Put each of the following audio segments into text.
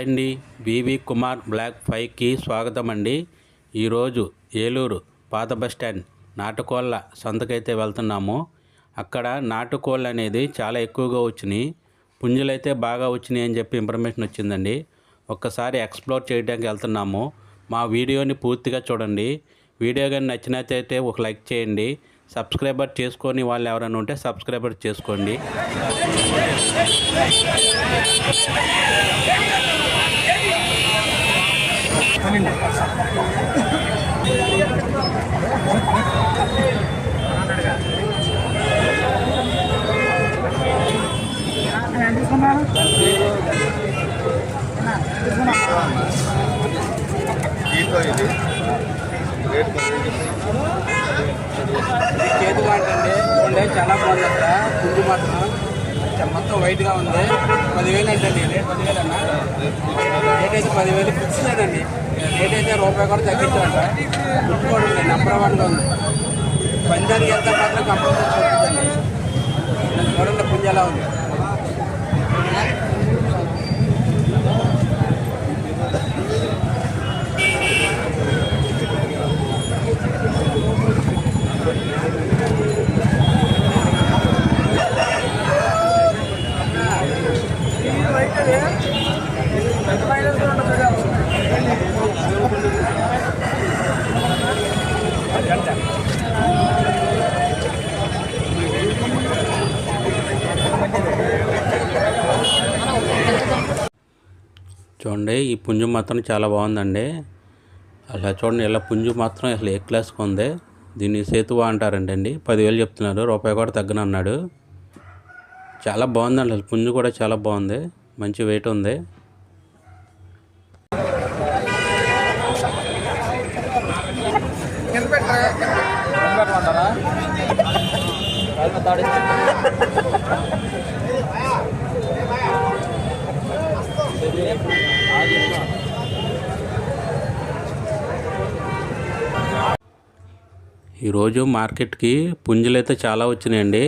Hi అండి. BV Kumar black ఫైవ్కి స్వాగతం అండి ఈరోజు ఏలూరు పాత బస్ స్టాండ్ నాటుకోళ్ళ సంతకైతే వెళ్తున్నాము. అక్కడ నాటుకోళ్ళు అనేది చాలా ఎక్కువగా వచ్చినాయి. పుంజులైతే బాగా వచ్చినాయి అని చెప్పి ఇన్ఫర్మేషన్ వచ్చిందండి. ఒక్కసారి ఎక్స్ప్లోర్ చేయడానికి వెళ్తున్నాము. మా వీడియోని పూర్తిగా చూడండి. వీడియో కానీ నచ్చినట్లయితే ఒక లైక్ చేయండి. సబ్స్క్రైబర్ చేసుకొని వాళ్ళు ఎవరైనా ఉంటే సబ్స్క్రైబర్ చేసుకోండి. దీంట్లో ఇది రేట్ చేతి కాటండి ఉండే చాలా బాగుంది అక్కడ పుంజు మాత్రం మొత్తం వైట్గా ఉంది పదివేలు అంటే రేట్ పదివేలు అన్న. రేట్ అయితే పదివేలు ఫిక్స్ లేదండి రేట్ అయితే రూపాయి కూడా తగ్గించాలంట పుట్టు నెంబర్ వన్గా ఉంది. పందానికి ఎంత మాత్రం కంపల్సరీ చూపించండి చూడండి పుంజు ఎలా ఉంది చూడండి ఈ పుంజు మాత్రం చాలా బాగుందండి. అలా చూడండి ఇలా పుంజు మాత్రం అసలు ఏ క్లాస్కి ఉంది? దీన్ని సేతువా అంటారండి అండి పదివేలు చెప్తున్నారు రూపాయి కూడా తగ్గనన్నాడు చాలా బాగుందండి అసలు పుంజు కూడా చాలా బాగుంది. మంచి వెయిట్ ఉంది. ఈరోజు మార్కెట్కి పుంజులు అయితే చాలా వచ్చినాయండి.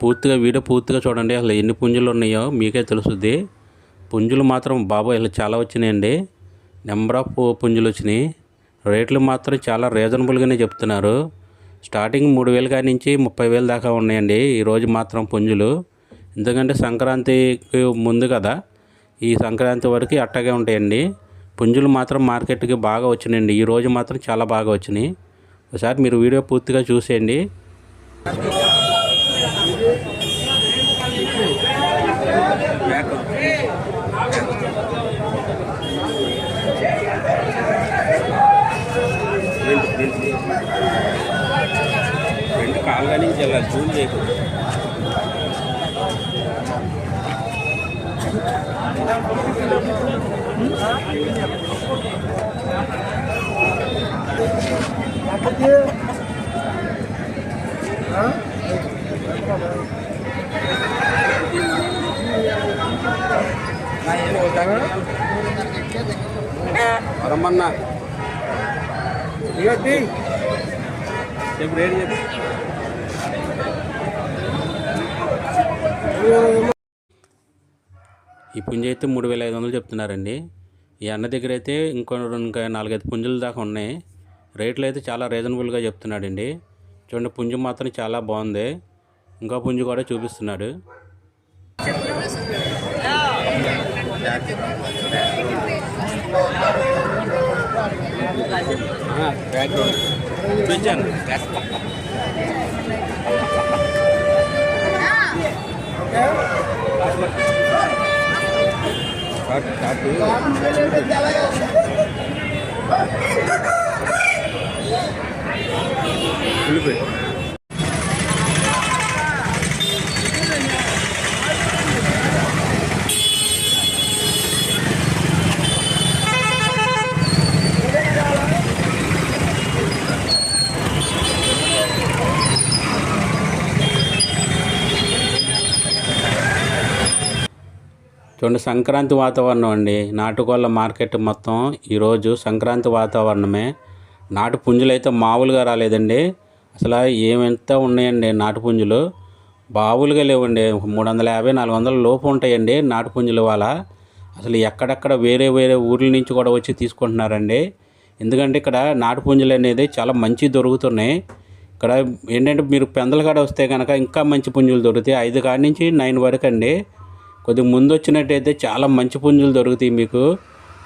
పూర్తిగా వీడియో పూర్తిగా చూడండి. అసలు ఎన్ని పుంజులు ఉన్నాయో మీకే తెలుస్తుంది పుంజులు మాత్రం బాబా ఇలా చాలా వచ్చినాయండి. నెంబర్ ఆఫ్ పుంజులు వచ్చినాయి. రేట్లు మాత్రం చాలా రీజనబుల్గానే చెప్తున్నారు. స్టార్టింగ్ మూడు వేలు కాడి నుంచి ముప్పై వేలు దాకా ఉన్నాయండి ఈరోజు మాత్రం పుంజులు. ఎందుకంటే సంక్రాంతికి ముందు కదా ఈ సంక్రాంతి వరకు అట్టగే ఉంటాయండి. పుంజులు మాత్రం మార్కెట్కి బాగా వచ్చినాయండి. ఈ రోజు మాత్రం చాలా బాగా వచ్చినాయి. ఒకసారి మీరు వీడియో పూర్తిగా చూసేయండి. రెండు కాళ్ళ నుంచి ఇలా జూమ్ చేయకుండా చేయకూడదు రమ్మన్నా ఇవ్వండి చెప్పు రేట్ చెప్పు? ఈ పుంజ అయితే మూడు వేల ఐదు వందలు చెప్తున్నారండి. ఈ అన్న దగ్గర అయితే ఇంకో ఇంకా నాలుగైదు పుంజుల దాకా ఉన్నాయి. రేట్లు అయితే చాలా రీజనబుల్గా చెప్తున్నాడండి చూడండి పుంజు మాత్రం చాలా బాగుంది ఇంకో పుంజు కూడా చూపిస్తున్నాడు కాటు కాటు చూడండి సంక్రాంతి వాతావరణం అండి. నాటుకోళ్ళ మార్కెట్ మొత్తం ఈరోజు సంక్రాంతి వాతావరణమే. నాటు పుంజులు అయితే మామూలుగా రాలేదండి. అసలు ఏమెంత ఉన్నాయండి నాటు పుంజులు బావులుగా లేవండి. మూడు వందల యాభై నాలుగు వందల లోపు ఉంటాయండి నాటుపుంజులు వాళ్ళ అసలు ఎక్కడెక్కడ వేరే వేరే ఊర్ల నుంచి కూడా వచ్చి తీసుకుంటున్నారండి. ఎందుకంటే ఇక్కడ నాటు పుంజులు అనేది చాలా మంచి దొరుకుతున్నాయి. ఇక్కడ ఏంటంటే మీరు పెందల కాడ వస్తే కనుక ఇంకా మంచి పుంజులు దొరుకుతాయి. ఐదు కాడి నుంచి నైన్ వరకు అండి. కొద్దిగా ముందు వచ్చినట్టయితే చాలా మంచి పుంజులు దొరుకుతాయి మీకు.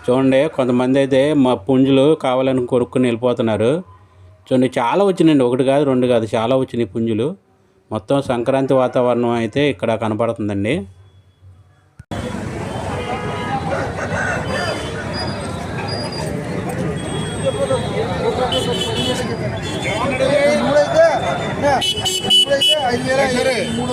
చూడండి కొంతమంది అయితే మా పుంజులు కావాలని కొనుక్కుని వెళ్ళిపోతున్నారు. చూడండి చాలా వచ్చినాయండి. ఒకటి కాదు రెండు కాదు చాలా వచ్చినాయి పుంజులు. మొత్తం సంక్రాంతి వాతావరణం అయితే ఇక్కడ కనపడుతుందండి. మూడు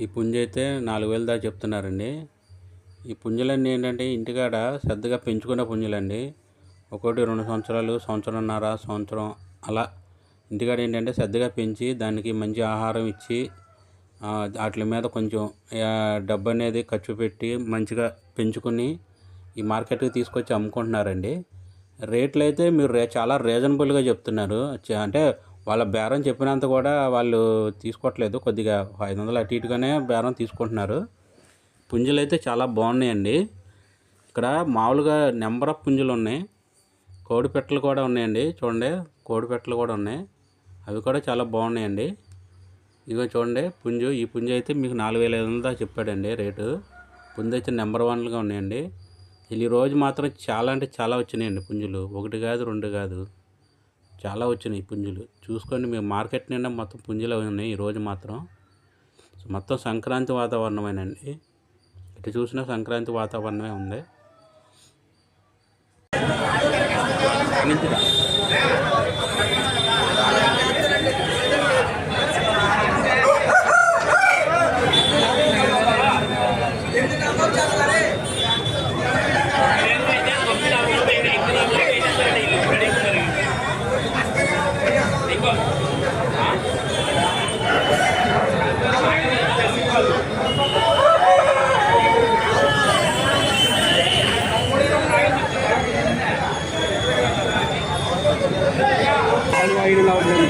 ఈ పుంజ అయితే నాలుగు వేలు దాకా చెప్తున్నారండి. ఈ పుంజలన్నీ ఏంటంటే ఇంటికాడ శ్రద్ధగా పెంచుకునే పుంజలండి. ఒకటి రెండు సంవత్సరాలు సంవత్సరంన్నర సంవత్సరం అలా ఇంటికాడ ఏంటంటే శ్రద్ధగా పెంచి దానికి మంచి ఆహారం ఇచ్చి వాటి మీద కొంచెం డబ్బు అనేది ఖర్చు పెట్టి మంచిగా పెంచుకుని ఈ మార్కెట్కి తీసుకొచ్చి అమ్ముకుంటున్నారండి. రేట్లు అయితే మీరు చాలా రీజనబుల్గా చెప్తున్నారు. అంటే వాళ్ళ బేరం చెప్పినంత కూడా వాళ్ళు తీసుకోవట్లేదు. కొద్దిగా ఐదు వందలు అటు ఇటుగానే బేరం తీసుకుంటున్నారు. పుంజులు అయితే చాలా బాగున్నాయండి. ఇక్కడ మామూలుగా నెంబర్ ఆఫ్ పుంజులు ఉన్నాయి. కోడిపెట్టలు కూడా ఉన్నాయండి. చూడండి కోడిపెట్టలు కూడా ఉన్నాయి. అవి కూడా చాలా బాగున్నాయండి. ఇదిగో చూడండి పుంజు. ఈ పుంజు అయితే మీకు నాలుగు వేల ఐదు వందలు దాకా చెప్పాడండి రేటు. పుంజు అయితే నెంబర్ వన్లుగా ఉన్నాయండి. ఈ రోజు మాత్రం చాలా అంటే చాలా వచ్చినాయండి పుంజులు. ఒకటి కాదు రెండు కాదు. చాలా వచ్చినాయి పుంజులు. చూసుకోండి మేము మార్కెట్ నిండా మొత్తం పుంజులు ఉన్నాయి ఈరోజు మాత్రం. సో మొత్తం సంక్రాంతి వాతావరణమేనండి. ఇటు చూసినా సంక్రాంతి వాతావరణమే ఉంది అది వైరల్ అవుతుంది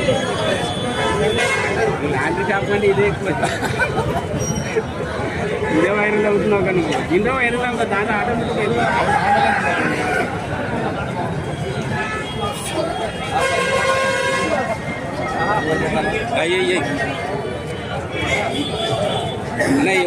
లాంటి షాప్ అంటే ఇదే ఎక్కువ. ఇదే వైరల్ అవుతున్నావు కనుక ఇందో వైరల్ అవుతుంది దాంట్లో ఆటోమేటిక్ అయ్యి అన్నయ్య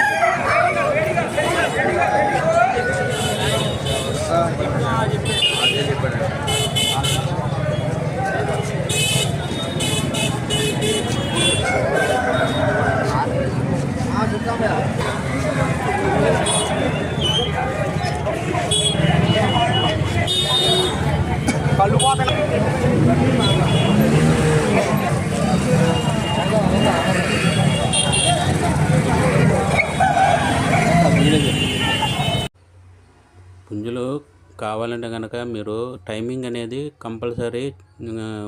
కావాలంటే కనుక మీరు టైమింగ్ అనేది కంపల్సరీ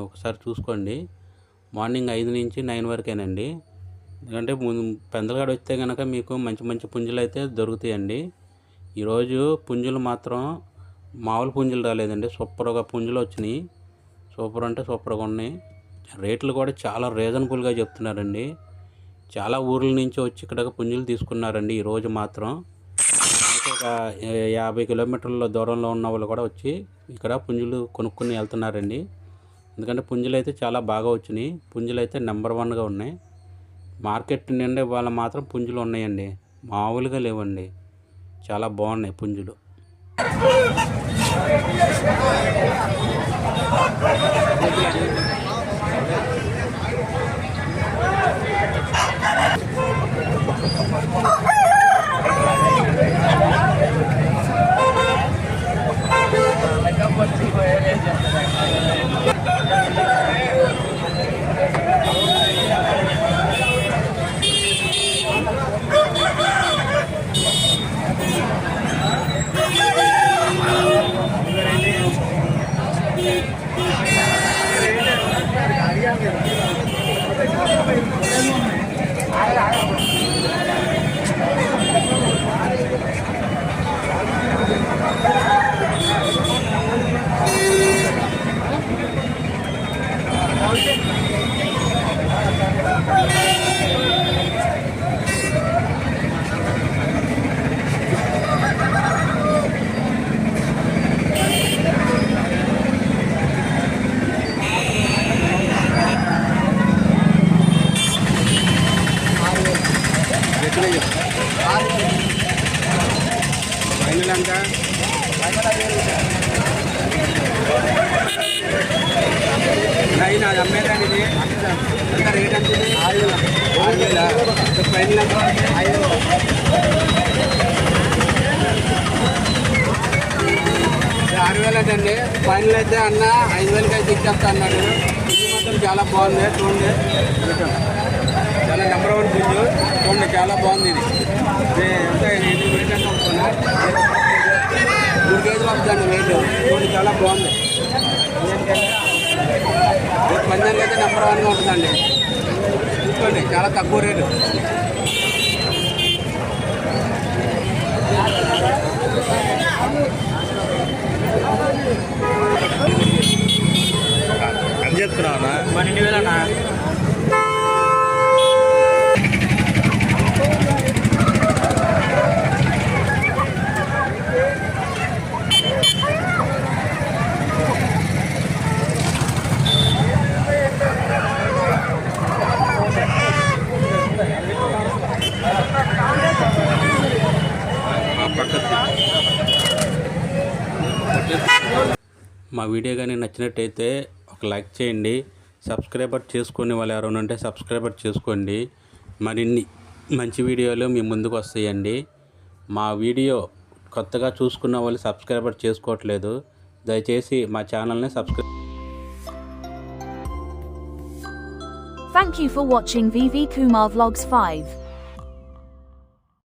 ఒకసారి చూసుకోండి. మార్నింగ్ ఐదు నుంచి నైన్ వరకేనండి. ఎందుకంటే ముందు వస్తే కనుక మీకు మంచి మంచి పుంజులు అయితే దొరుకుతాయండి. ఈరోజు పుంజులు మాత్రం మామూలు పుంజులు రాలేదండి. సూపర్గా పుంజులు వచ్చినాయి. సూపర్ అంటే సూపర్గా ఉన్నాయి. రేట్లు కూడా చాలా రీజనబుల్గా చెప్తున్నారండి. చాలా ఊర్ల నుంచి వచ్చి ఇక్కడ పుంజులు తీసుకున్నారండి. ఈరోజు మాత్రం ఒక యాభై కిలోమీటర్ల దూరంలో ఉన్న వాళ్ళు కూడా వచ్చి ఇక్కడ పుంజులు కొనుక్కుని వెళ్తున్నారండి. ఎందుకంటే పుంజులు అయితే చాలా బాగా వచ్చినాయి. పుంజులు అయితే నెంబర్ వన్గా ఉన్నాయి. మార్కెట్ నిండా ఇవాళ మాత్రం పుంజులు ఉన్నాయండి. మామూలుగా లేవండి. చాలా బాగున్నాయి పుంజులు. ఇంకా అంట అది అమ్మేదాన్ని ఇది ఇంకా రేట్ ఎంత ఇది ఆరు వేల ఫైనల్ ఎంత ఐదు ఆరు వేలు అండి. ఫైనల్ అయితే అన్న ఐదు వేలకి అయితే ఇచ్చేస్తా అన్నాడు ఫ్రిడ్జ్ మాత్రం చాలా బాగుంది. చూడండి. చాలా నెంబర్ వన్ ఫ్రిడ్జ్ చూడండి చాలా బాగుంది ఇది. ఇది ఎంత ఎనిమిది వెయిట్ ఎంత అనుకున్నా వెయిట్ చూడండి చాలా బాగుంది. పందానికి అయితే నెంబర్ వన్గా ఉంటుందండి. చూసుకోండి చాలా తక్కువ రేటు. అని చెప్తున్నావునా పన్నెండు వేలు మా వీడియో కానీ నచ్చినట్టయితే ఒక లైక్ చేయండి. సబ్స్క్రైబర్ చేసుకునే వాళ్ళు ఎవరైనా ఉంటే సబ్స్క్రైబర్ చేసుకోండి. మరిన్ని మంచి వీడియోలు మీ ముందుకు వస్తాయండి. మా వీడియో కొత్తగా చూసుకున్న వాళ్ళు సబ్స్క్రైబర్ చేసుకోవట్లేదు. దయచేసి మా ఛానల్ని subscribe Thank you for watching VV Kumar Vlogs 5.